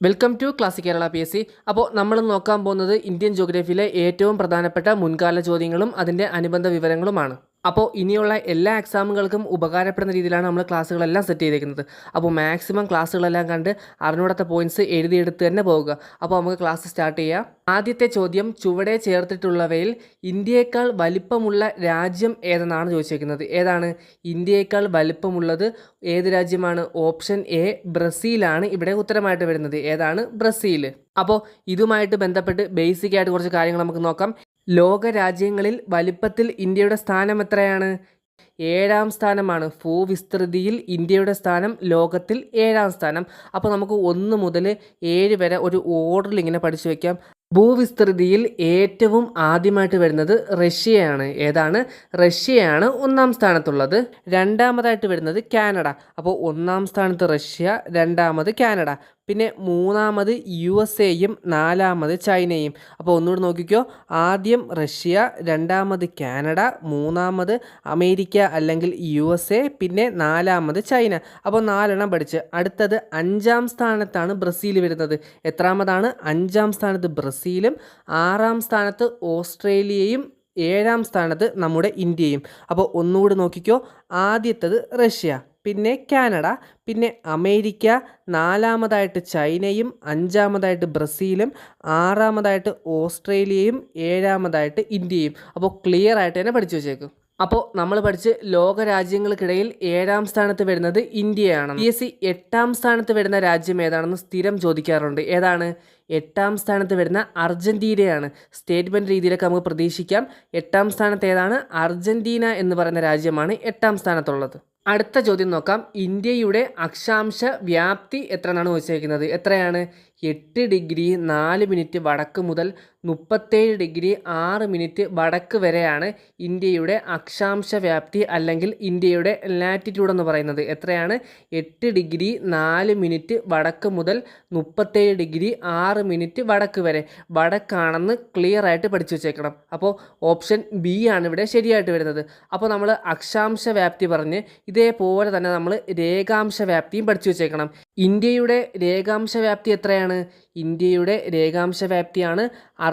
Welcome to classic Kerala P S C അപ്പോൾ നമ്മൾ നോക്കാൻ പോകുന്നത് ഇന്ത്യൻ ജോഗ്രഫിയിലെ ഏറ്റവും പ്രധാനപ്പെട്ട മുൻകാല ചോദ്യങ്ങളും അതിന്റെ അനുബന്ധ വിവരങ്ങളുമാണ്. അപ്പോൾ ഇനിയുള്ള എല്ലാ എക്സാമുകൾക്കും ഉപകാരപ്പെടുന്ന രീതിയിലാണ് നമ്മൾ ക്ലാസ്സുകളെല്ലാം സെറ്റ് ചെയ്തേക്കുന്നത്. അപ്പോൾ മാക്സിമം ക്ലാസ്സുകളെല്ലാം കണ്ട് അറിഞ്ഞൂടാത്ത പോയിന്റ്സ് എഴുതിയെടുത്ത് തന്നെ പോവുക. അപ്പോൾ നമുക്ക് ക്ലാസ് സ്റ്റാർട്ട് ചെയ്യാം. ആദ്യത്തെ ചോദ്യം ചുവടെ ചേർത്തിട്ടുള്ളവയിൽ ഇന്ത്യയേക്കാൾ വലിപ്പമുള്ള രാജ്യം ഏതെന്നാണ് ചോദിച്ചേക്കുന്നത്. ഏതാണ്? ഇന്ത്യയേക്കാൾ വലിപ്പമുള്ളത് ഏത് രാജ്യമാണ്? ഓപ്ഷൻ എ ബ്രസീലാണ്. ഇവിടെ ഉത്തരമായിട്ട് വരുന്നത്. ഏതാണ്? ബ്രസീൽ അപ്പോൾ ഇതുമായിട്ട് ബന്ധപ്പെട്ട് ബേസിക് ആയിട്ട് കുറച്ച് കാര്യങ്ങൾ നമുക്ക് നോക്കാം. ലോക രാജ്യങ്ങളിൽ വലിപ്പത്തിൽ ഇന്ത്യയുടെ സ്ഥാനം എത്രയാണ്? ഏഴാം സ്ഥാനമാണ്. ഭൂവിസ്തൃതിയിൽ ഇന്ത്യയുടെ സ്ഥാനം ലോകത്തിൽ ഏഴാം സ്ഥാനം. അപ്പോൾ നമുക്ക് ഒന്ന് മുതൽ ഏഴ് വരെ ഒരു ഓർഡറിൽ ഇങ്ങനെ പഠിച്ചു വയ്ക്കാം ഭൂവിസ്തൃതിയിൽ ഏറ്റവും ആദ്യമായിട്ട് വരുന്നത് റഷ്യയാണ്. ഏതാണ്? റഷ്യയാണ് ഒന്നാം സ്ഥാനത്തുള്ളത്. രണ്ടാമതായിട്ട് വരുന്നത് കാനഡ. അപ്പോൾ ഒന്നാം സ്ഥാനത്ത് റഷ്യ രണ്ടാമത് കാനഡ. പിന്നെ മൂന്നാമത് യു എസ് എയും നാലാമത് ചൈനയും. അപ്പോൾ ഒന്നുകൂടി നോക്കിക്കോ. ആദ്യം റഷ്യ രണ്ടാമത് കാനഡ മൂന്നാമത് അമേരിക്ക അല്ലെങ്കിൽ യു എസ് എ പിന്നെ നാലാമത് ചൈന. അപ്പോൾ നാലെണ്ണം പഠിച്ച്. അടുത്തത് അഞ്ചാം സ്ഥാനത്താണ് ബ്രസീൽ വരുന്നത്. എത്രാമതാണ്? അഞ്ചാം സ്ഥാനത്ത് ബ്രസീലും ആറാം സ്ഥാനത്ത് ഓസ്ട്രേലിയയും ഏഴാം സ്ഥാനത്ത് നമ്മുടെ ഇന്ത്യയും. അപ്പോൾ ഒന്നുകൂടി നോക്കിക്കോ. ആദ്യത്തത് റഷ്യ. പിന്നെ കാനഡ പിന്നെ അമേരിക്ക നാലാമതായിട്ട് ചൈനയും അഞ്ചാമതായിട്ട് ബ്രസീലും ആറാമതായിട്ട് ഓസ്ട്രേലിയയും ഏഴാമതായിട്ട് ഇന്ത്യയും. അപ്പോൾ ക്ലിയർ ആയിട്ട് തന്നെ പഠിച്ചു വെച്ചേക്കും. അപ്പോൾ നമ്മൾ പഠിച്ച് ലോക രാജ്യങ്ങൾക്കിടയിൽ ഏഴാം സ്ഥാനത്ത് വരുന്നത് ഇന്ത്യയാണ്. പി എസ് സി എട്ടാം സ്ഥാനത്ത് വരുന്ന രാജ്യം ഏതാണെന്ന് സ്ഥിരം ചോദിക്കാറുണ്ട്. ഏതാണ്? എട്ടാം സ്ഥാനത്ത് വരുന്ന അർജന്റീനയാണ് സ്റ്റേറ്റ്മെന്റ് രീതിയിലൊക്കെ നമുക്ക് പ്രതീക്ഷിക്കാം. എട്ടാം സ്ഥാനത്ത് ഏതാണ്? അർജന്റീന എന്ന് പറയുന്ന രാജ്യമാണ് എട്ടാം സ്ഥാനത്തുള്ളത്. അടുത്ത ചോദ്യം നോക്കാം. ഇന്ത്യയുടെ അക്ഷാംശ വ്യാപ്തി എത്ര എന്നാണ് എത്രയാണ്? എട്ട് ഡിഗ്രി നാല് മിനിറ്റ് വടക്ക് മുതൽ മുപ്പത്തേഴ് ഡിഗ്രി ആറ് മിനിറ്റ് വടക്ക് വരെയാണ് ഇന്ത്യയുടെ അക്ഷാംശ വ്യാപ്തി അല്ലെങ്കിൽ ഇന്ത്യയുടെ ലാറ്റിറ്റ്യൂഡ് എന്ന് പറയുന്നത്. എത്രയാണ്? എട്ട് ഡിഗ്രി നാല് മിനിറ്റ് വടക്ക് മുതൽ മുപ്പത്തേഴ് ഡിഗ്രി ആറ് മിനിറ്റ് വടക്ക് വരെ. വടക്കാണെന്ന് ക്ലിയർ ആയിട്ട് പഠിച്ചു വെച്ചേക്കണം. അപ്പോൾ ഓപ്ഷൻ ബി ആണ് ഇവിടെ ശരിയായിട്ട് വരുന്നത്. അപ്പോൾ നമ്മൾ അക്ഷാംശ വ്യാപ്തി പറഞ്ഞ് ഇതേപോലെ തന്നെ നമ്മൾ രേഖാംശ വ്യാപ്തിയും പഠിച്ചു വെച്ചേക്കണം. ഇന്ത്യയുടെ രേഖാംശ വ്യാപ്തി എത്രയാണ്? ഇന്ത്യയുടെ രേഖാംശ വ്യാപ്തിയാണ്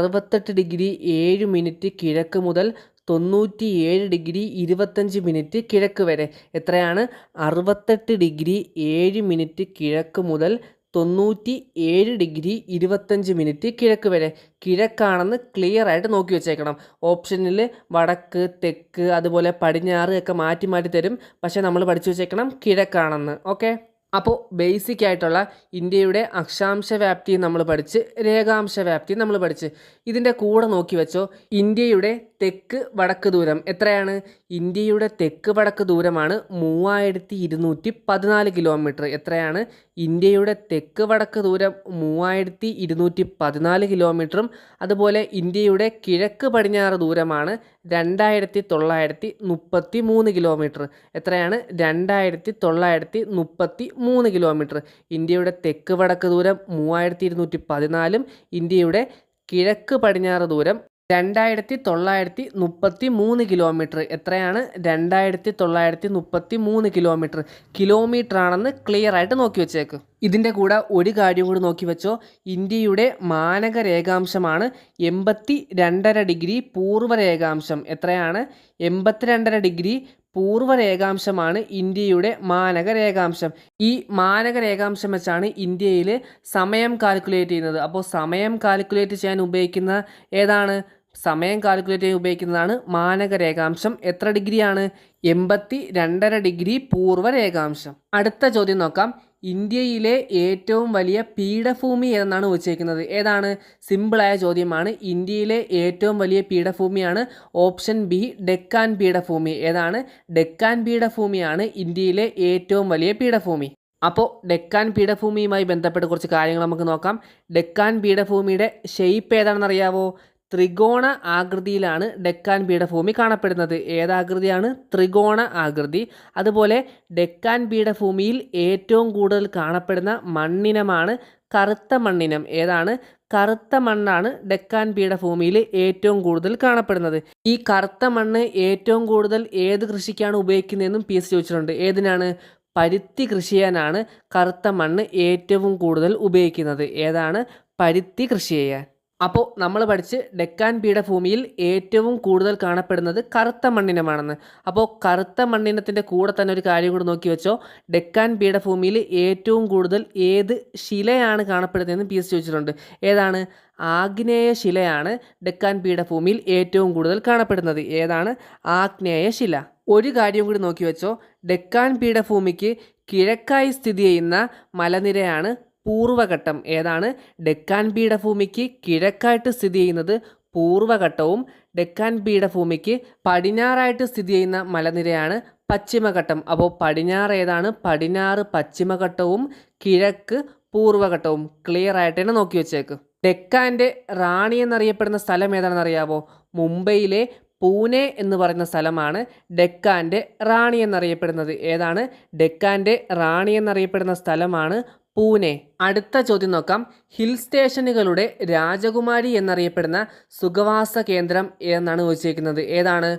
അറുപത്തെട്ട് ഡിഗ്രി ഏഴ് മിനിറ്റ് കിഴക്ക് മുതൽ തൊണ്ണൂറ്റി ഏഴ് ഡിഗ്രി ഇരുപത്തഞ്ച് മിനിറ്റ് കിഴക്ക് വരെ. എത്രയാണ്? അറുപത്തെട്ട് ഡിഗ്രി ഏഴ് മിനിറ്റ് കിഴക്ക് മുതൽ തൊണ്ണൂറ്റി ഏഴ് ഡിഗ്രി ഇരുപത്തഞ്ച് മിനിറ്റ് കിഴക്ക് വരെ. കിഴക്കാണെന്ന് ക്ലിയർ ആയിട്ട് നോക്കി വെച്ചേക്കണം. ഓപ്ഷനിൽ വടക്ക് തെക്ക് അതുപോലെ പടിഞ്ഞാറ് ഒക്കെ മാറ്റി മാറ്റി തരും. പക്ഷേ നമ്മൾ പഠിച്ചു വെച്ചേക്കണം കിഴക്കാണെന്ന്. ഓക്കെ അപ്പോൾ ബേസിക് ആയിട്ടുള്ള ഇന്ത്യയുടെ അക്ഷാംശ വ്യാപ്തി നമ്മൾ പഠിച്ച് രേഖാംശ വ്യാപ്തി നമ്മൾ പഠിച്ച്. ഇതിന്റെ കൂടെ നോക്കി വെച്ചോ ഇന്ത്യയുടെ തെക്ക് വടക്ക് ദൂരം എത്രയാണ്? ഇന്ത്യയുടെ തെക്ക് വടക്ക് ദൂരമാണ് മൂവായിരത്തി ഇരുന്നൂറ്റി പതിനാല് കിലോമീറ്റർ എത്രയാണ്? ഇന്ത്യയുടെ തെക്ക് വടക്ക് ദൂരം മൂവായിരത്തി ഇരുന്നൂറ്റി പതിനാല് കിലോമീറ്ററും അതുപോലെ ഇന്ത്യയുടെ കിഴക്ക് പടിഞ്ഞാറ് ദൂരമാണ് രണ്ടായിരത്തി തൊള്ളായിരത്തി മുപ്പത്തി മൂന്ന് കിലോമീറ്റർ. എത്രയാണ്? രണ്ടായിരത്തി തൊള്ളായിരത്തി മുപ്പത്തി മൂന്ന് കിലോമീറ്റർ. ഇന്ത്യയുടെ തെക്ക് വടക്ക് ദൂരം മൂവായിരത്തി ഇരുന്നൂറ്റി പതിനാലും ഇന്ത്യയുടെ കിഴക്ക് പടിഞ്ഞാറ് ദൂരം രണ്ടായിരത്തി തൊള്ളായിരത്തി മുപ്പത്തി മൂന്ന് കിലോമീറ്റർ. എത്രയാണ്? രണ്ടായിരത്തി തൊള്ളായിരത്തി മുപ്പത്തി മൂന്ന് കിലോമീറ്റർ. കിലോമീറ്റർ ആണെന്ന് ക്ലിയർ ആയിട്ട് നോക്കി വെച്ചേക്ക്. ഇതിന്റെ കൂടെ ഒരു കാര്യം കൂടി നോക്കി വെച്ചോ. ഇന്ത്യയുടെ മാനക രേഖാംശമാണ് എൺപത്തി രണ്ടര ഡിഗ്രി പൂർവ രേഖാംശം എത്രയാണ്? എൺപത്തിരണ്ടര ഡിഗ്രി പൂർവ രേഖാംശമാണ് ഇന്ത്യയുടെ മാനക രേഖാംശം ഈ മാനക രേഖാംശം വെച്ചാണ് ഇന്ത്യയിൽ സമയം കാൽക്കുലേറ്റ് ചെയ്യുന്നത്. അപ്പോൾ സമയം കാൽക്കുലേറ്റ് ചെയ്യാൻ ഉപയോഗിക്കുന്ന ഏതാണ്? സമയം കാൽക്കുലേറ്റ് ചെയ്യാൻ ഉപയോഗിക്കുന്നതാണ് മാനക രേഖാംശം എത്ര ഡിഗ്രിയാണ്? എൺപത്തി രണ്ടര ഡിഗ്രി പൂർവ രേഖാംശം അടുത്ത ചോദ്യം നോക്കാം. ഇന്ത്യയിലെ ഏറ്റവും വലിയ പീഠഭൂമി ഏതെന്നാണ് ചോദിച്ചേക്കുന്നത് ഏതാണ്? സിമ്പിളായ ചോദ്യമാണ്. ഇന്ത്യയിലെ ഏറ്റവും വലിയ പീഠഭൂമിയാണ് ഓപ്ഷൻ ബി ഡെക്കാൻ പീഠഭൂമി. ഏതാണ്? ഡെക്കാൻ പീഠഭൂമിയാണ് ഇന്ത്യയിലെ ഏറ്റവും വലിയ പീഠഭൂമി. അപ്പോൾ ഡെക്കാൻ പീഠഭൂമിയുമായി ബന്ധപ്പെട്ട് കുറച്ച് കാര്യങ്ങൾ നമുക്ക് നോക്കാം. ഡെക്കാൻ പീഠഭൂമിയുടെ ഷെയ്പ്പ് ഏതാണെന്ന് അറിയാവോ? ത്രികോണ ആകൃതിയിലാണ് ഡെക്കാൻ പീഠഭൂമി കാണപ്പെടുന്നത്. ഏതാകൃതിയാണ്? ത്രികോണ ആകൃതി. അതുപോലെ ഡെക്കാൻ പീഠഭൂമിയിൽ ഏറ്റവും കൂടുതൽ കാണപ്പെടുന്ന മണ്ണിനമാണ് കറുത്ത മണ്ണിനം. ഏതാണ്? കറുത്ത മണ്ണാണ് ഡെക്കാൻ പീഠഭൂമിയിൽ ഏറ്റവും കൂടുതൽ കാണപ്പെടുന്നത്. ഈ കറുത്ത മണ്ണ് ഏറ്റവും കൂടുതൽ ഏത് കൃഷിക്കാണ് ഉപയോഗിക്കുന്നതെന്നും പി എസ് ചോദിച്ചിട്ടുണ്ട്. ഏതിനാണ്? പരുത്തി കൃഷി ചെയ്യാനാണ് കറുത്ത മണ്ണ് ഏറ്റവും കൂടുതൽ ഉപയോഗിക്കുന്നത്. ഏതാണ്? പരുത്തി കൃഷി ചെയ്യാൻ. അപ്പോൾ നമ്മൾ പഠിച്ച് ഡെക്കാൻ പീഠഭൂമിയിൽ ഏറ്റവും കൂടുതൽ കാണപ്പെടുന്നത് കറുത്ത മണ്ണിനമാണെന്ന്. അപ്പോൾ കറുത്ത മണ്ണിനത്തിന്റെ കൂടെ തന്നെ ഒരു കാര്യം കൂടി നോക്കി വെച്ചോ. ഡെക്കാൻ പീഠഭൂമിയിൽ ഏറ്റവും കൂടുതൽ ഏത് ശിലയാണ് കാണപ്പെടുന്നതെന്ന് പി എസ് ചോദിച്ചിട്ടുണ്ട്. ഏതാണ്? ആഗ്നേയ ശിലയാണ് ഡെക്കാൻ പീഠഭൂമിയിൽ ഏറ്റവും കൂടുതൽ കാണപ്പെടുന്നത്. ഏതാണ്? ആഗ്നേയ ശില. ഒരു കാര്യം കൂടി നോക്കി വെച്ചോ. ഡെക്കാൻ പീഠഭൂമിക്ക് കിഴക്കായി സ്ഥിതി ചെയ്യുന്ന മലനിരയാണ് പൂർവഘട്ടം ഏതാണ്? ഡെക്കാൻ പീഠഭൂമിക്ക് കിഴക്കായിട്ട് സ്ഥിതി ചെയ്യുന്നത് പൂർവഘട്ടവും ഡെക്കാൻ പീഠഭൂമിക്ക് പടിഞ്ഞാറായിട്ട് സ്ഥിതി ചെയ്യുന്ന മലനിരയാണ് പശ്ചിമഘട്ടം. അപ്പോൾ പടിഞ്ഞാറ് ഏതാണ്? പടിഞ്ഞാറ് പശ്ചിമഘട്ടവും കിഴക്ക് പൂർവഘട്ടവും ക്ലിയർ ആയിട്ട് തന്നെ നോക്കി വെച്ചേക്ക്. ഡെക്കാന്റെ റാണി എന്നറിയപ്പെടുന്ന സ്ഥലം ഏതാണെന്ന് അറിയാമോ മുംബൈയിലെ പൂനെ എന്ന് പറയുന്ന സ്ഥലമാണ് ഡെക്കാന്റെ റാണി എന്നറിയപ്പെടുന്നത്. ഏതാണ്? ഡെക്കാന്റെ റാണി എന്നറിയപ്പെടുന്ന സ്ഥലമാണ് പൂനെ. അടുത്ത ചോദ്യം നോക്കാം. ഹിൽ സ്റ്റേഷനുകളുടെ രാജകുമാരി എന്നറിയപ്പെടുന്ന സുഖവാസ കേന്ദ്രം എന്നാണ് ചോദിച്ചിരിക്കുന്നത് ഏതാണ്?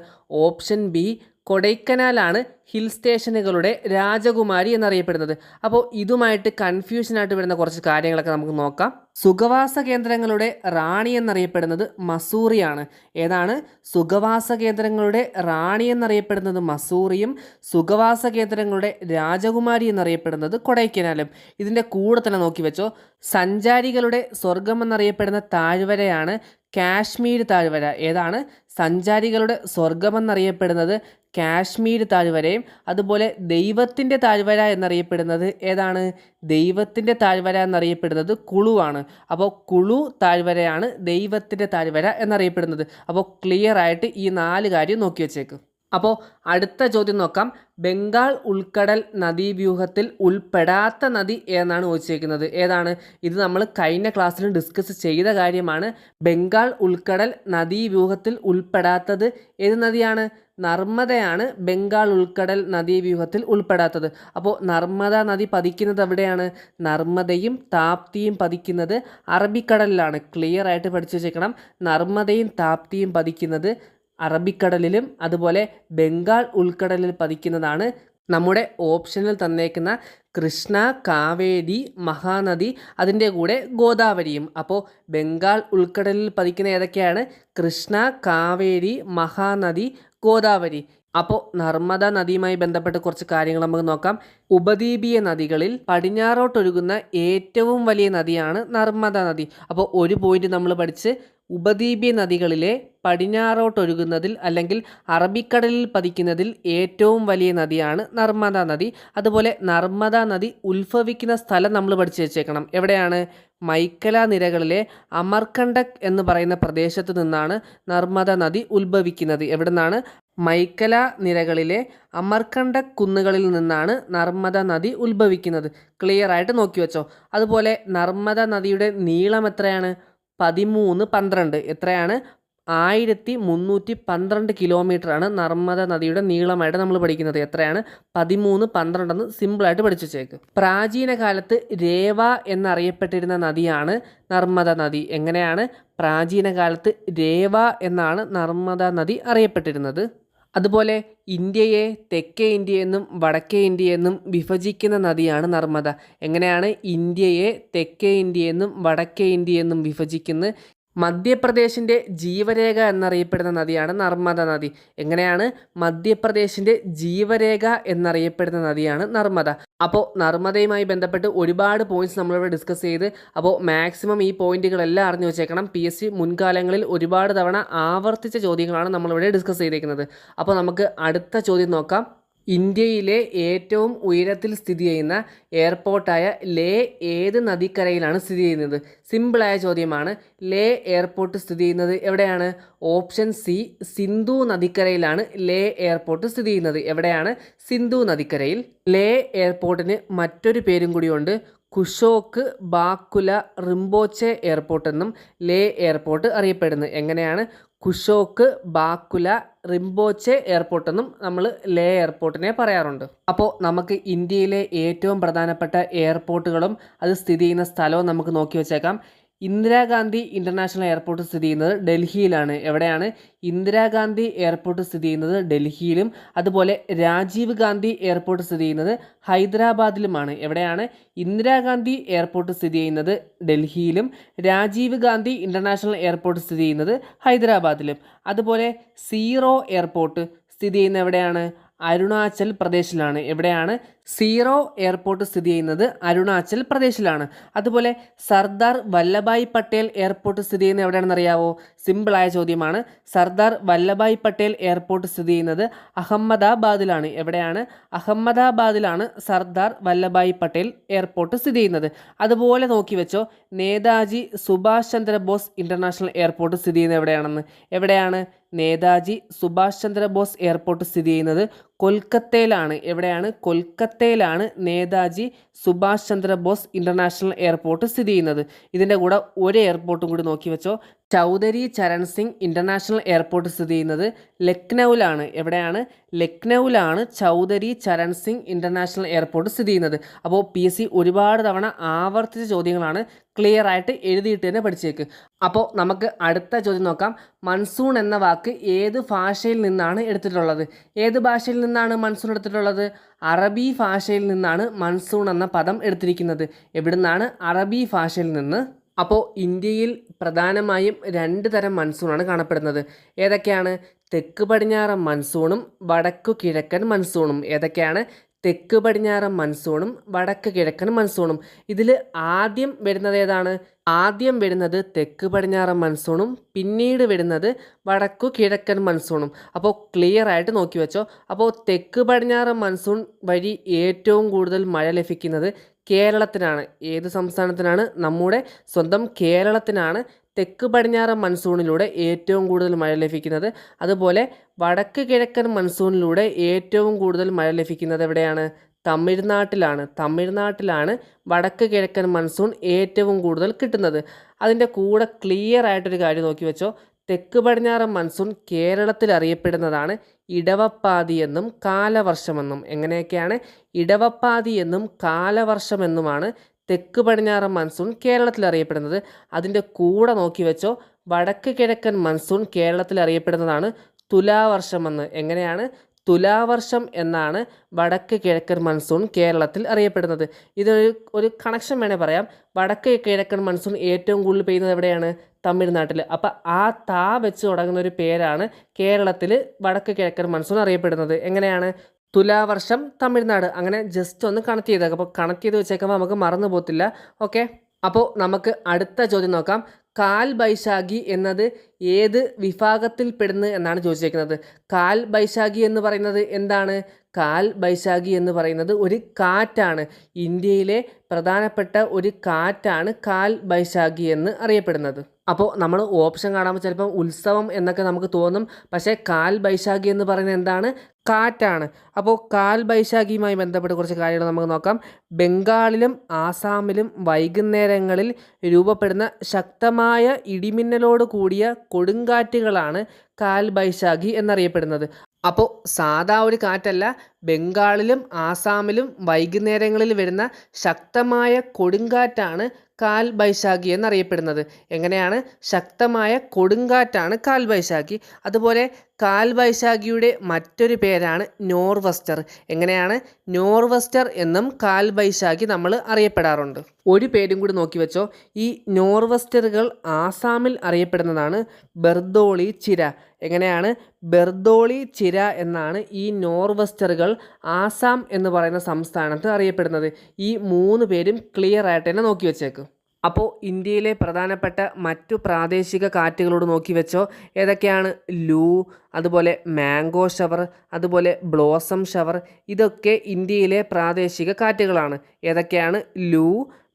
ഓപ്ഷൻ ബി കൊടൈക്കനാലാണ് ഹിൽ സ്റ്റേഷനുകളുടെ രാജകുമാരി എന്നറിയപ്പെടുന്നത്. അപ്പോൾ ഇതുമായിട്ട് കൺഫ്യൂഷനായിട്ട് വരുന്ന കുറച്ച് കാര്യങ്ങളൊക്കെ നമുക്ക് നോക്കാം. സുഖവാസ കേന്ദ്രങ്ങളുടെ റാണി എന്നറിയപ്പെടുന്നത് മസൂറിയാണ്. ഏതാണ്? സുഖവാസ കേന്ദ്രങ്ങളുടെ റാണി എന്നറിയപ്പെടുന്നത് മസൂറിയും സുഖവാസ കേന്ദ്രങ്ങളുടെ രാജകുമാരി എന്നറിയപ്പെടുന്നത് കൊടൈക്കനാലും. ഇതിന്റെ കൂടെ തന്നെ നോക്കി വെച്ചോ സഞ്ചാരികളുടെ സ്വർഗം എന്നറിയപ്പെടുന്ന താഴ്വരയാണ് കാശ്മീർ താഴ്വര. ഏതാണ്? സഞ്ചാരികളുടെ സ്വർഗമെന്നറിയപ്പെടുന്നത് കാശ്മീർ താഴ്വരയും അതുപോലെ ദൈവത്തിന്റെ താഴ്വര എന്നറിയപ്പെടുന്നത് ഏതാണ്? ദൈവത്തിന്റെ താഴ്വര എന്നറിയപ്പെടുന്നത് കുളുവാണ്. അപ്പോൾ കുളു താഴ്വരയാണ് ദൈവത്തിന്റെ താഴ്വര എന്നറിയപ്പെടുന്നത്. അപ്പോൾ ക്ലിയർ ആയിട്ട് ഈ നാല് കാര്യം നോക്കി വെച്ചേക്കും. അപ്പോൾ അടുത്ത ചോദ്യം നോക്കാം. ബംഗാൾ ഉൾക്കടൽ നദീവ്യൂഹത്തിൽ ഉൾപ്പെടാത്ത നദി ഏതാണ് ചോദിച്ചിരിക്കുന്നത് ഏതാണ്? ഇത് നമ്മൾ കഴിഞ്ഞ ക്ലാസ്സിൽ ഡിസ്കസ് ചെയ്ത കാര്യമാണ്. ബംഗാൾ ഉൾക്കടൽ നദീവ്യൂഹത്തിൽ ഉൾപ്പെടാത്തത് ഏത് നദിയാണ്? നർമ്മദയാണ് ബംഗാൾ ഉൾക്കടൽ നദീവ്യൂഹത്തിൽ ഉൾപ്പെടാത്തത്. അപ്പോൾ നർമ്മദ നദി പതിക്കുന്നത് എവിടെയാണ്? നർമ്മദയും താപ്തിയും പതിക്കുന്നത് അറബിക്കടലിലാണ്. ക്ലിയർ ആയിട്ട് പഠിച്ചു വെച്ചേക്കണം. നർമ്മദയും താപ്തിയും പതിക്കുന്നത് അറബിക്കടലിലും അതുപോലെ ബംഗാൾ ഉൾക്കടലിൽ പതിക്കുന്നതാണ് നമ്മുടെ ഓപ്ഷനിൽ തന്നേക്കുന്ന കൃഷ്ണ കാവേരി മഹാനദി അതിന്റെ കൂടെ ഗോദാവരിയും. അപ്പോൾ ബംഗാൾ ഉൾക്കടലിൽ പതിക്കുന്ന ഏതൊക്കെയാണ്? കൃഷ്ണ കാവേരി മഹാനദി ഗോദാവരി. അപ്പോൾ നർമ്മദ നദിയുമായി ബന്ധപ്പെട്ട് കുറച്ച് കാര്യങ്ങൾ നമുക്ക് നോക്കാം. ഉപദ്വീപീയ നദികളിൽ പടിഞ്ഞാറോട്ടൊഴുകുന്ന ഏറ്റവും വലിയ നദിയാണ് നർമ്മദ നദി. അപ്പോൾ ഒരു പോയിന്റ് നമ്മൾ പഠിച്ച് ഉപദ്വീപീയ നദികളിലെ പടിഞ്ഞാറോട്ടൊഴുകുന്നതിൽ അല്ലെങ്കിൽ അറബിക്കടലിൽ പതിക്കുന്നതിൽ ഏറ്റവും വലിയ നദിയാണ് നർമ്മദ നദി. അതുപോലെ നർമ്മദ നദി ഉത്ഭവിക്കുന്ന സ്ഥലം നമ്മൾ പഠിച്ചു വെച്ചേക്കണം. എവിടെയാണ്? മൈക്കല നിരകളിലെ അമർകണ്ടക് എന്ന് പറയുന്ന പ്രദേശത്തു നിന്നാണ് നർമ്മദ നദി ഉത്ഭവിക്കുന്നത്. എവിടെ നിന്നാണ് മൈക്കല നിരകളിലെ അമർകണ്ടക് കുന്നുകളിൽ നിന്നാണ് നർമ്മദ നദി ഉത്ഭവിക്കുന്നത്. ക്ലിയർ ആയിട്ട് നോക്കി വെച്ചോ. അതുപോലെ നർമ്മദ നദിയുടെ നീളം എത്രയാണ്? പതിമൂന്ന് പന്ത്രണ്ട്. എത്രയാണ്? ആയിരത്തി മുന്നൂറ്റി പന്ത്രണ്ട് കിലോമീറ്ററാണ് നർമ്മദ നദിയുടെ നീളമായിട്ട് നമ്മൾ പഠിക്കുന്നത്. എത്രയാണ്? പതിമൂന്ന് പന്ത്രണ്ടെന്ന് സിമ്പിളായിട്ട് പഠിച്ചു വെച്ചേക്ക് പ്രാചീന കാലത്ത് രേവ എന്നറിയപ്പെട്ടിരുന്ന നദിയാണ് നർമ്മദ നദി. എങ്ങനെയാണ്? പ്രാചീന കാലത്ത് രേവ എന്നാണ് നർമ്മദ നദി അറിയപ്പെട്ടിരുന്നത്. അതുപോലെ ഇന്ത്യയെ തെക്കേ ഇന്ത്യ എന്നും വടക്കേ ഇന്ത്യ എന്നും വിഭജിക്കുന്ന നദിയാണ് നർമ്മദ. എങ്ങനെയാണ്? ഇന്ത്യയെ തെക്കേ ഇന്ത്യ എന്നും വടക്കേ ഇന്ത്യ എന്നും വിഭജിക്കുന്ന മധ്യപ്രദേശിന്റെ ജീവരേഖ എന്നറിയപ്പെടുന്ന നദിയാണ് നർമ്മദ നദി. എങ്ങനെയാണ് മധ്യപ്രദേശിന്റെ ജീവരേഖ എന്നറിയപ്പെടുന്ന നദിയാണ് നർമ്മദ? അപ്പോൾ നർമ്മദയുമായി ബന്ധപ്പെട്ട് ഒരുപാട് പോയിന്റ്സ് നമ്മളിവിടെ ഡിസ്കസ് ചെയ്ത് അപ്പോൾ മാക്സിമം ഈ പോയിന്റുകളെല്ലാം അറിഞ്ഞു വെച്ചേക്കണം. പി എസ് സി മുൻകാലങ്ങളിൽ ഒരുപാട് തവണ ആവർത്തിച്ച ചോദ്യങ്ങളാണ് നമ്മളിവിടെ ഡിസ്കസ് ചെയ്തേക്കുന്നത്. അപ്പോൾ നമുക്ക് അടുത്ത ചോദ്യം നോക്കാം. ഇന്ത്യയിലെ ഏറ്റവും ഉയരത്തിൽ സ്ഥിതി ചെയ്യുന്ന എയർപോർട്ടായ ലേ ഏത് നദിക്കരയിലാണ് സ്ഥിതി ചെയ്യുന്നത്? സിമ്പിളായ ചോദ്യമാണ്. ലേ എയർപോർട്ട് സ്ഥിതി ചെയ്യുന്നത് എവിടെയാണ്? ഓപ്ഷൻ സി സിന്ധു നദിക്കരയിലാണ് ലേ എയർപോർട്ട് സ്ഥിതി ചെയ്യുന്നത്. എവിടെയാണ്? സിന്ധു നദിക്കരയിൽ. ലേ എയർപോർട്ടിന് മറ്റൊരു പേരും കൂടിയുണ്ട്. കുഷോക്ക് ബാക്കുല റിംബോച്ചെ എയർപോർട്ട് എന്നും ലേ എയർപോർട്ട് അറിയപ്പെടുന്നത് എങ്ങനെയാണ്? കുഷോക്ക് ബാക്കുല റിംബോച്ചെ എയർപോർട്ട് എന്നും നമ്മൾ ലേ എയർപോർട്ടിനെ പറയാറുണ്ട്. അപ്പോൾ നമുക്ക് ഇന്ത്യയിലെ ഏറ്റവും പ്രധാനപ്പെട്ട എയർപോർട്ടുകളും അത് സ്ഥിതി ചെയ്യുന്ന സ്ഥലവും നമുക്ക് നോക്കി വെച്ചേക്കാം. ഇന്ദിരാഗാന്ധി ഇന്റർനാഷണൽ എയർപോർട്ട് സ്ഥിതി ചെയ്യുന്നത് ഡൽഹിയിലാണ്. എവിടെയാണ്? ഇന്ദിരാഗാന്ധി എയർപോർട്ട് സ്ഥിതി ചെയ്യുന്നത് ഡൽഹിയിലും അതുപോലെ രാജീവ് ഗാന്ധി എയർപോർട്ട് സ്ഥിതി ചെയ്യുന്നത് ഹൈദരാബാദിലുമാണ്. എവിടെയാണ്? ഇന്ദിരാഗാന്ധി എയർപോർട്ട് സ്ഥിതി ചെയ്യുന്നത് ഡൽഹിയിലും രാജീവ് ഗാന്ധി ഇന്റർനാഷണൽ എയർപോർട്ട് സ്ഥിതി ചെയ്യുന്നത് ഹൈദരാബാദിലും. അതുപോലെ സീറോ എയർപോർട്ട് സ്ഥിതി ചെയ്യുന്നത് എവിടെയാണ്? അരുണാചൽ പ്രദേശിലാണ്. എവിടെയാണ്? സീറോ എയർപോർട്ട് സ്ഥിതി ചെയ്യുന്നത് അരുണാചൽ പ്രദേശിലാണ്. അതുപോലെ സർദാർ വല്ലഭായ് പട്ടേൽ എയർപോർട്ട് സ്ഥിതി ചെയ്യുന്നത് എവിടെയാണെന്ന് അറിയാവോ? സിമ്പിളായ ചോദ്യമാണ്. സർദാർ വല്ലഭായ് പട്ടേൽ എയർപോർട്ട് സ്ഥിതി ചെയ്യുന്നത് അഹമ്മദാബാദിലാണ്. എവിടെയാണ്? അഹമ്മദാബാദിലാണ് സർദാർ വല്ലഭായ് പട്ടേൽ എയർപോർട്ട് സ്ഥിതി ചെയ്യുന്നത്. അതുപോലെ നോക്കി വെച്ചോ നേതാജി സുഭാഷ് ചന്ദ്രബോസ് ഇന്റർനാഷണൽ എയർപോർട്ട് സ്ഥിതി ചെയ്യുന്നത് എവിടെയാണെന്ന്? എവിടെയാണ്? നേതാജി സുഭാഷ് ചന്ദ്രബോസ് എയർപോർട്ട് സ്ഥിതി ചെയ്യുന്നത് കൊൽക്കത്തയിലാണ്. എവിടെയാണ്? കൊൽക്കത്തയിലാണ് നേതാജി സുഭാഷ് ചന്ദ്രബോസ് ഇന്റർനാഷണൽ എയർപോർട്ട് സ്ഥിതി ചെയ്യുന്നത്. ഇതിന്റെ കൂടെ ഒരു എയർപോർട്ടും കൂടി നോക്കി വെച്ചോ. ചൗധരി ചരൺ സിംഗ് ഇന്റർനാഷണൽ എയർപോർട്ട് സ്ഥിതി ചെയ്യുന്നത് ലക്നൗവിലാണ് എവിടെയാണ്? ലക്നൗവിലാണ് ചൗധരി ചരൺ സിംഗ് ഇന്റർനാഷണൽ എയർപോർട്ട് സ്ഥിതി ചെയ്യുന്നത്. അപ്പോൾ പി എസ് സി ഒരുപാട് തവണ ആവർത്തിച്ച ചോദ്യങ്ങളാണ് ക്ലിയർ ആയിട്ട് എഴുതിയിട്ട് തന്നെ പഠിച്ചേക്ക്. അപ്പോൾ നമുക്ക് അടുത്ത ചോദ്യം നോക്കാം. മൺസൂൺ എന്ന വാക്ക് ഏത് ഭാഷയിൽ നിന്നാണ് എടുത്തിട്ടുള്ളത്? ഏത് ഭാഷയിൽ നിന്നാണ് മൺസൂൺ എടുത്തിട്ടുള്ളത്? അറബി ഭാഷയിൽ നിന്നാണ് മൺസൂൺ എന്ന പദം എടുത്തിരിക്കുന്നത്. എവിടുന്നാണ്? അറബി ഭാഷയിൽ നിന്ന് അപ്പോൾ ഇന്ത്യയിൽ പ്രധാനമായും രണ്ട് തരം മൺസൂണാണ് കാണപ്പെടുന്നത്. ഏതൊക്കെയാണ്? തെക്ക് പടിഞ്ഞാറൻ മൺസൂണും വടക്കു കിഴക്കൻ മൺസൂണും. ഏതൊക്കെയാണ്? തെക്ക് പടിഞ്ഞാറൻ മൺസൂണും വടക്ക് കിഴക്കൻ മൺസൂണും. ഇതിൽ ആദ്യം വരുന്നത് ഏതാണ്? ആദ്യം വരുന്നത് തെക്ക് പടിഞ്ഞാറൻ മൺസൂണും പിന്നീട് വരുന്നത് വടക്കു കിഴക്കൻ മൺസൂണും. അപ്പോൾ ക്ലിയർ ആയിട്ട് നോക്കി വെച്ചോ. അപ്പോൾ തെക്ക് പടിഞ്ഞാറൻ മൺസൂൺ വഴി ഏറ്റവും കൂടുതൽ മഴ ലഭിക്കുന്നത് കേരളത്തിനാണ്. ഏത് സംസ്ഥാനത്തിനാണ്? നമ്മുടെ സ്വന്തം കേരളത്തിനാണ് തെക്ക് പടിഞ്ഞാറൻ മൺസൂണിലൂടെ ഏറ്റവും കൂടുതൽ മഴ ലഭിക്കുന്നത്. അതുപോലെ വടക്ക് കിഴക്കൻ മൺസൂണിലൂടെ ഏറ്റവും കൂടുതൽ മഴ ലഭിക്കുന്നത് എവിടെയാണ്? തമിഴ്നാട്ടിലാണ്. തമിഴ്നാട്ടിലാണ് വടക്ക് കിഴക്കൻ മൺസൂൺ ഏറ്റവും കൂടുതൽ കിട്ടുന്നത്. അതിന്റെ കൂടെ ക്ലിയർ ആയിട്ടൊരു കാര്യം നോക്കി വെച്ചോ. തെക്ക് പടിഞ്ഞാറൻ മൺസൂൺ കേരളത്തിൽ അറിയപ്പെടുന്നതാണ്. ഇടവപ്പാതി എന്നും കാലവർഷമെന്നും എങ്ങനെയൊക്കെയാണ് ഇടവപ്പാതി എന്നും കാലവർഷമെന്നുമാണ് തെക്ക് പടിഞ്ഞാറൻ മൺസൂൺ കേരളത്തിൽ അറിയപ്പെടുന്നത്. അതിന്റെ കൂടെ നോക്കി വെച്ചോ വടക്ക് കിഴക്കൻ മൺസൂൺ കേരളത്തിൽ അറിയപ്പെടുന്നതാണ് തുലാവർഷമെന്ന്. എങ്ങനെയാണ്? തുലാവർഷം എന്നാണ് വടക്ക് കിഴക്കൻ മൺസൂൺ കേരളത്തിൽ അറിയപ്പെടുന്നത്. ഇതൊരു ഒരു കണക്ഷൻ വേണേൽ പറയാം. വടക്ക് കിഴക്കൻ മൺസൂൺ ഏറ്റവും കൂടുതൽ പെയ്യുന്നത് എവിടെയാണ്? തമിഴ്നാട്ടിൽ അപ്പോൾ ആ താ വെച്ച് തുടങ്ങുന്ന ഒരു പേരാണ് കേരളത്തിൽ വടക്ക് കിഴക്കൻ മൺസൂൺ അറിയപ്പെടുന്നത്. എങ്ങനെയാണ്? തുലാവർഷം തമിഴ്നാട്. അങ്ങനെ ജസ്റ്റ് ഒന്ന് കണക്ട് ചെയ്തേക്കാം. അപ്പോൾ കണക്ട് ചെയ്ത് വെച്ചേക്കുമ്പോൾ നമുക്ക് മറന്നു പോകത്തില്ല. ഓക്കെ അപ്പോൾ നമുക്ക് അടുത്ത ചോദ്യം നോക്കാം. കാൽ ബൈശാഖി എന്നത് ഏത് വിഭാഗത്തിൽപ്പെടുന്നു എന്നാണ് ചോദിച്ചേക്കുന്നത്. കാൽ ബൈശാഖി എന്ന് പറയുന്നത് എന്താണ്? കാൽ ബൈശാഖി എന്ന് പറയുന്നത് ഒരു കാറ്റാണ്. ഇന്ത്യയിലെ പ്രധാനപ്പെട്ട ഒരു കാറ്റാണ് കാൽ ബൈശാഖി എന്ന് അറിയപ്പെടുന്നത്. അപ്പോൾ നമ്മൾ ഓപ്ഷൻ കാണുമ്പോൾ ചിലപ്പം ഉത്സവം എന്നൊക്കെ നമുക്ക് തോന്നും. പക്ഷേ കാൽ ബൈശാഖി എന്ന് പറയുന്നത് എന്താണ്? കാറ്റാണ്. അപ്പോൾ കാൽ ബൈശാഖിയുമായി ബന്ധപ്പെട്ട് കുറച്ച് കാര്യങ്ങൾ നമുക്ക് നോക്കാം. ബംഗാളിലും ആസാമിലും വൈകുന്നേരങ്ങളിൽ രൂപപ്പെടുന്ന ശക്തമായ ഇടിമിന്നലോട് കൂടിയ കൊടുങ്കാറ്റുകളാണ് കാൽ ബൈശാഖി എന്നറിയപ്പെടുന്നത്. അപ്പോൾ സാധാ ഒരു കാറ്റല്ല ബംഗാളിലും ആസാമിലും വൈകുന്നേരങ്ങളിൽ വരുന്ന ശക്തമായ കൊടുങ്കാറ്റാണ് കാൽ ബൈശാഖി എന്നറിയപ്പെടുന്നത്. എങ്ങനെയാണ്? ശക്തമായ കൊടുങ്കാറ്റാണ് കാൽ ബൈശാഖി അതുപോലെ കാൽ ബൈശാഖിയുടെ മറ്റൊരു പേരാണ് നോർവെസ്റ്റർ. എങ്ങനെയാണ്? നോർവെസ്റ്റർ എന്നും കാൽ ബൈശാഖി നമ്മൾ അറിയപ്പെടാറുണ്ട്. ഒരു പേരും കൂടി നോക്കി വെച്ചോ. ഈ നോർവെസ്റ്ററുകൾ ആസാമിൽ അറിയപ്പെടുന്നതാണ് ബെർദോളി ചിര. എങ്ങനെയാണ്? ബെർദോളി ചിര എന്നാണ് ഈ നോർവെസ്റ്ററുകൾ ആസാം എന്ന് പറയുന്ന സംസ്ഥാനത്ത് അറിയപ്പെടുന്നത്. ഈ മൂന്ന് പേരും ക്ലിയർ ആയിട്ട് തന്നെ നോക്കി വെച്ചേക്കും. അപ്പോൾ ഇന്ത്യയിലെ പ്രധാനപ്പെട്ട മറ്റു പ്രാദേശിക കാറ്റുകളോട് നോക്കി വെച്ചോ ഏതൊക്കെയാണ്? ലൂ അതുപോലെ മാംഗോ ഷവർ അതുപോലെ ബ്ലോസം ഷവർ ഇതൊക്കെ ഇന്ത്യയിലെ പ്രാദേശിക കാറ്റുകളാണ്. ഏതൊക്കെയാണ്? Loo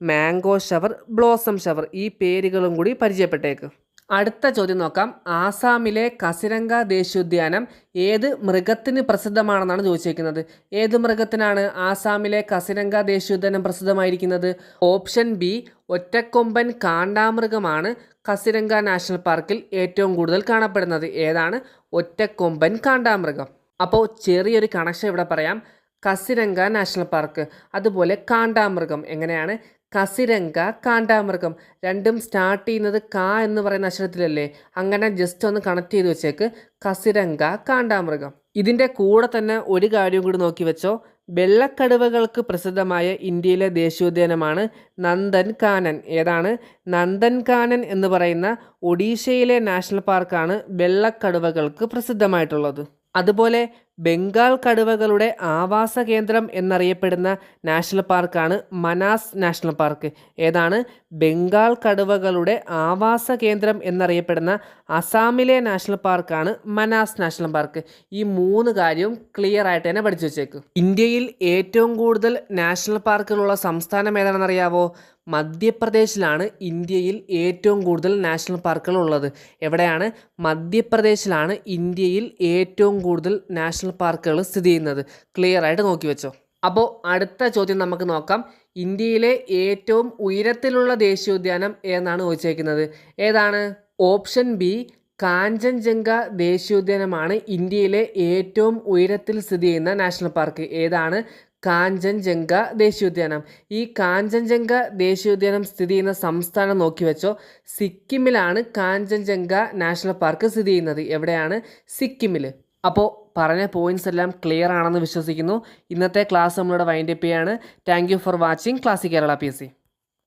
mango shower blossom shower ഈ പേരുകളും കൂടി പരിചയപ്പെട്ടേക്ക്. അടുത്ത ചോദ്യം നോക്കാം. ആസാമിലെ കസിരംഗ ദേശീയോദ്യാനം ഏത് മൃഗത്തിന് പ്രസിദ്ധമാണെന്നാണ് ചോദിച്ചിരിക്കുന്നത്. ഏത് മൃഗത്തിനാണ് ആസാമിലെ കസിരംഗ ദേശീയോദ്യാനം പ്രസിദ്ധമായിരിക്കുന്നത്? ഓപ്ഷൻ ബി ഒറ്റക്കൊമ്പൻ കാണ്ടാമൃഗമാണ് കസിരംഗ നാഷണൽ പാർക്കിൽ ഏറ്റവും കൂടുതൽ കാണപ്പെടുന്നത്. ഏതാണ്? ഒറ്റക്കൊമ്പൻ കാണ്ടാമൃഗം. അപ്പോൾ ചെറിയൊരു കണക്ഷൻ ഇവിടെ പറയാം. കസിരംഗ നാഷണൽ പാർക്ക് അതുപോലെ കാണ്ടാമൃഗം എങ്ങനെയാണ്? കസിരംഗ കാണ്ടാമൃഗം. രണ്ടും സ്റ്റാർട്ട് ചെയ്യുന്നത് കാ എന്ന് പറയുന്ന അക്ഷരത്തിലല്ലേ? അങ്ങനെ ജസ്റ്റ് ഒന്ന് കണക്ട് ചെയ്ത് വെച്ചേക്ക്. കസിരംഗ കാണ്ടാമൃഗം. ഇതിന്റെ കൂടെ തന്നെ ഒരു കാര്യം കൂടി നോക്കി വെച്ചോ. വെള്ളക്കടുവകൾക്ക് പ്രസിദ്ധമായ ഇന്ത്യയിലെ ദേശീയോദ്യാനമാണ് നന്ദൻ കാനൻ. ഏതാണ്? നന്ദൻ കാനൻ എന്ന് പറയുന്ന ഒഡീഷയിലെ നാഷണൽ പാർക്കാണ് വെള്ളക്കടുവകൾക്ക് പ്രസിദ്ധമായിട്ടുള്ളത്. അതുപോലെ ബംഗാൾ കടുവകളുടെ ആവാസ കേന്ദ്രം എന്നറിയപ്പെടുന്ന നാഷണൽ പാർക്കാണ് മനാസ് നാഷണൽ പാർക്ക്. ഏതാണ്? ബംഗാൾ കടുവകളുടെ ആവാസ കേന്ദ്രം എന്നറിയപ്പെടുന്ന അസാമിലെ നാഷണൽ പാർക്കാണ് മനാസ് നാഷണൽ പാർക്ക്. ഈ മൂന്ന് കാര്യവും ക്ലിയർ ആയിട്ട് തന്നെ പഠിച്ചു വെച്ചേക്കും. ഇന്ത്യയിൽ ഏറ്റവും കൂടുതൽ നാഷണൽ പാർക്കുകളുള്ള സംസ്ഥാനം ഏതാണെന്ന് അറിയാവോ മധ്യപ്രദേശിലാണ് ഇന്ത്യയിൽ ഏറ്റവും കൂടുതൽ നാഷണൽ പാർക്കുകൾ ഉള്ളത് എവിടെയാണ്? മധ്യപ്രദേശിലാണ് ഇന്ത്യയിൽ ഏറ്റവും കൂടുതൽ നാഷണൽ പാർക്കുകൾ സ്ഥിതി ചെയ്യുന്നത്. ക്ലിയർ ആയിട്ട് നോക്കി വെച്ചോ. അപ്പോൾ അടുത്ത ചോദ്യം നമുക്ക് നോക്കാം. ഇന്ത്യയിലെ ഏറ്റവും ഉയരത്തിലുള്ള ദേശീയോദ്യാനം ഏതാണ് ചോദിച്ചേക്കുന്നത്? ഏതാണ്? ഓപ്ഷൻ ബി കാഞ്ചൻജംഗ ദേശീയോദ്യാനമാണ് ഇന്ത്യയിലെ ഏറ്റവും ഉയരത്തിൽ സ്ഥിതി ചെയ്യുന്ന നാഷണൽ പാർക്ക്. ഏതാണ്? കാഞ്ചൻജംഗ ദേശീയോദ്യാനം. ഈ കാഞ്ചൻജംഗ ദേശീയോദ്യാനം സ്ഥിതി ചെയ്യുന്ന സംസ്ഥാനം നോക്കി വെച്ചോ സിക്കിമിലാണ് കാഞ്ചൻജംഗ നാഷണൽ പാർക്ക് സ്ഥിതി ചെയ്യുന്നത്. എവിടെയാണ്? സിക്കിമിൽ അപ്പോൾ പറഞ്ഞ പോയിന്റ്സ് എല്ലാം ക്ലിയർ ആണെന്ന് വിശ്വസിക്കുന്നു. ഇന്നത്തെ ക്ലാസ് നമ്മളിവിടെ വൈൻഡപ്പ് ചെയ്യാണ്. Thank you for watching class Kerala P